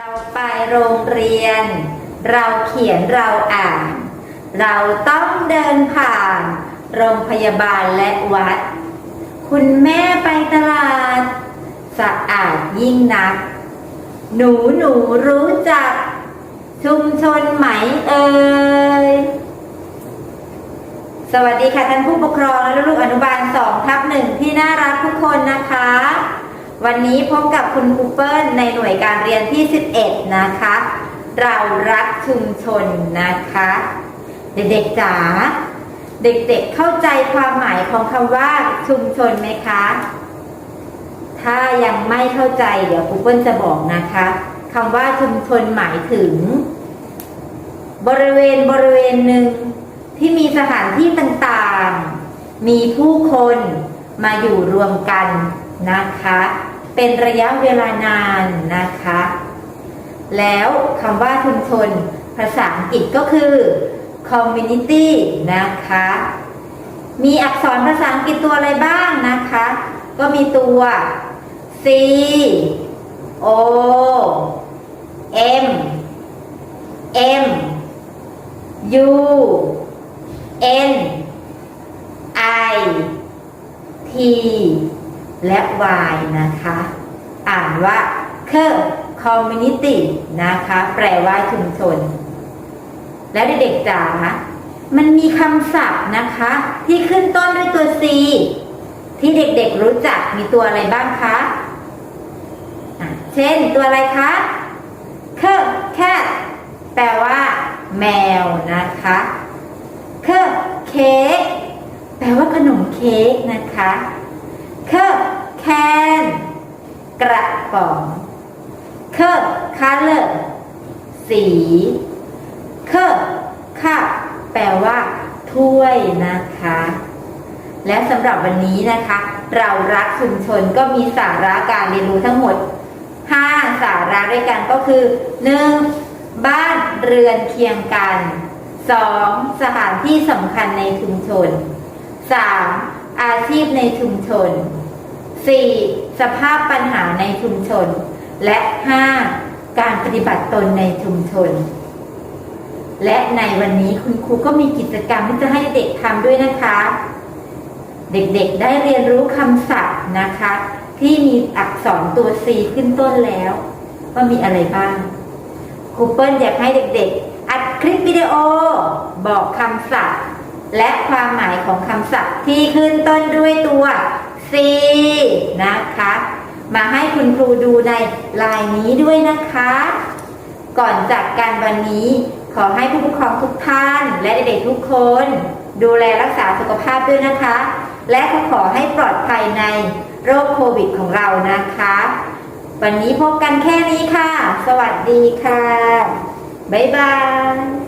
เราไปโรงเรียน เราเขียนเราอ่าน เราต้องเดินผ่าน โรงพยาบาลและวัด คุณแม่ไปตลาด สะอาดยิ่งนัก หนูหนูรู้จัก ชุมชนไหมเอ่ยสวัสดีค่ะท่านผู้ปกครองและลูกอนุบาล2ทับหนึ่งที่น่ารักทุกคนนะคะ วันนี้พบกับคุณครูเปิลในหน่วยการเรียนที่ 11 นะคะ เรารักชุมชนนะคะ เด็กๆจ๋าเด็กๆเข้าใจความหมายของคำว่าชุมชนไหมคะ ถ้ายังไม่เข้าใจเดี๋ยวครูเปิลจะบอกนะคะคำว่าชุมชนหมายถึง บริเวณบริเวณหนึ่งที่มีสถานที่ต่างๆ มีผู้คนมาอยู่รวมกันนะคะ เป็นระยะเวลานานนะคะ แล้วคำว่าชุมชนภาษาอังกฤษก็คือ community นะคะ มีอักษรภาษาอังกฤษตัวอะไรบ้างนะคะ ก็มีตัว C O M M U N I T และ Y นะคะ อ่านว่าเคอ community นะคะ แปลว่าชุมชน แล้วเด็กๆจ๋ามันมีคำศัพท์นะคะ ที่ขึ้นต้นด้วยตัว C ที่เด็กๆรู้จักมีตัวอะไรบ้างคะะเช่นตัวอะไรคะเคอ cat แปลว่า แมวนะคะเคอเค้กแปลว่าขนมเค้กนะคะ เคอแคนกระป๋องเคอ color สีเคอคัพแปลว่าถ้วยนะคะ และสำหรับวันนี้นะคะ เรารักชุมชนก็มีสาระการเรียนรู้ทั้งหมด 5 สาระด้วยกันก็คือ 1. บ้านเรือนเคียงกัน 2. สถานที่สำคัญในชุมชน 3. อาชีพในชุมชน 4. สภาพปัญหาในชุมชน และ 5. การปฏิบัติตนในชุมชน และในวันนี้คุณครูก็มีกิจกรรมที่จะให้เด็กทำด้วยนะคะ เด็กๆได้เรียนรู้คำศัพท์นะคะ ที่มีอักษรตัว C ขึ้นต้นแล้ว ว่ามีอะไรบ้างครูเปิ้ลอยากให้เด็กๆ อัดคลิปวิดีโอ บอกคำศัพท์ และความหมายของคำศัพท์ที่ขึ้นต้นด้วยตัว C นะคะ มาให้คุณครูดูในลน์นี้ด้วยนะคะ ก่อนจากกันวันนี้ขอให้ผู้ปกครองทุกท่าน และเด็กๆทุกคน ดูแลรักษาสุขภาพด้วยนะคะ และก็ขอให้ปลอดภัยในโรคโควิดของเรานะคะ วันนี้พบกันแค่นี้ค่ะ สวัสดีค่ะ บ๊ายบาย